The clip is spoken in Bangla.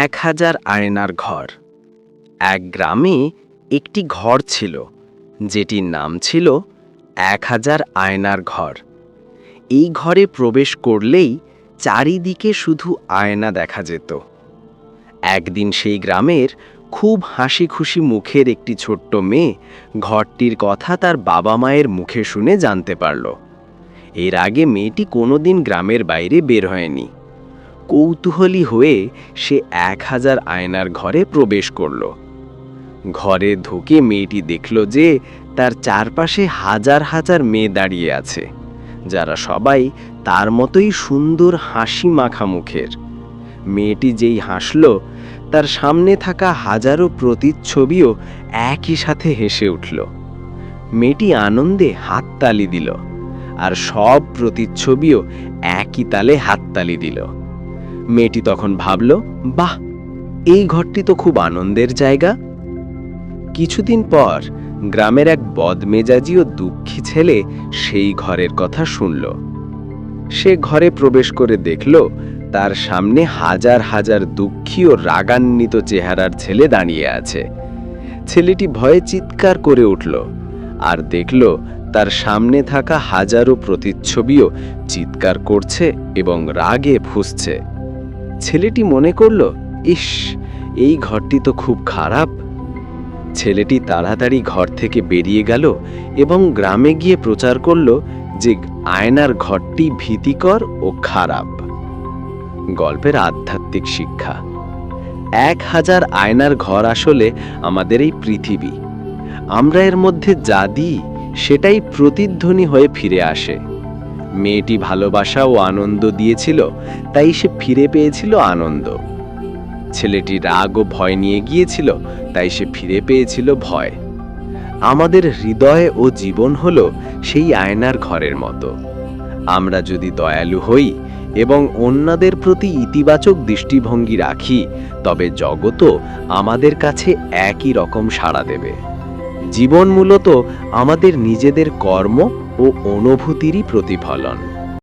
এক হাজার আয়নার ঘর। এক গ্রামে একটি ঘর ছিল, যেটির নাম ছিল এক হাজার আয়নার ঘর। এই ঘরে প্রবেশ করলেই চারিদিকে শুধু আয়না দেখা যেত। একদিন সেই গ্রামের খুব হাসি খুশি মুখের একটি ছোট্ট মেয়ে ঘরটির কথা তার বাবা মায়ের মুখে শুনে জানতে পারল। এর আগে মেয়েটি কোনোদিন গ্রামের বাইরে বের হয়নি। কৌতূহলী হয়ে সে এক হাজার আয়নার ঘরে প্রবেশ করল। ঘরে ঢুকে মেয়েটি দেখল যে তার চারপাশে হাজার হাজার মেয়ে দাঁড়িয়ে আছে, যারা সবাই তার মতোই সুন্দর হাসি মাখা মুখের। মেয়েটি যেই হাসল, তার সামনে থাকা হাজারো প্রতিচ্ছবিও একই সাথে হেসে উঠল। মেয়েটি আনন্দে হাততালি দিল, আর সব প্রতিচ্ছবিও একই তালে হাততালি দিল। মেয়েটি তখন ভাবল, বাহ, এই ঘরটি তো খুব আনন্দের জায়গা। কিছুদিন পর গ্রামের এক বদমেজাজি ও দুঃখী ছেলে সেই ঘরের কথা শুনল। সে ঘরে প্রবেশ করে দেখল, তার সামনে হাজার হাজার দুঃখী ও রাগান্বিত চেহারার ছেলে দাঁড়িয়ে আছে। ছেলেটি ভয়ে চিৎকার করে উঠল আর দেখল, তার সামনে থাকা হাজারো প্রতিচ্ছবিও চিৎকার করছে এবং রাগে ফুসছে। ছেলেটি মনে করল, ইস, এই ঘরটি তো খুব খারাপ। ছেলেটি তাড়াতাড়ি ঘর থেকে বেরিয়ে গেল এবং গ্রামে গিয়ে প্রচার করল যে আয়নার ঘরটি ভীতিকর ও খারাপ। গল্পের আধ্যাত্মিক শিক্ষা। এক হাজার আয়নার ঘর আসলে আমাদের এই পৃথিবী। আমরা এর মধ্যে যা দিই, সেটাই প্রতিধ্বনি হয়ে ফিরে আসে। মেয়েটি ভালোবাসা ও আনন্দ দিয়েছিল, তাই সে ফিরে পেয়েছিল আনন্দ। ছেলেটি রাগ ও ভয় নিয়ে গিয়েছিল, তাই সে ফিরে পেয়েছিল ভয়। আমাদের হৃদয় ও জীবন হল সেই আয়নার ঘরের মতো। আমরা যদি দয়ালু হই এবং অন্যদের প্রতি ইতিবাচক দৃষ্টিভঙ্গি রাখি, তবে জগতও আমাদের কাছে একই রকম সাড়া দেবে। জীবন মূলত আমাদের নিজেদের কর্ম ও অনুভূতিরই প্রতিফলন।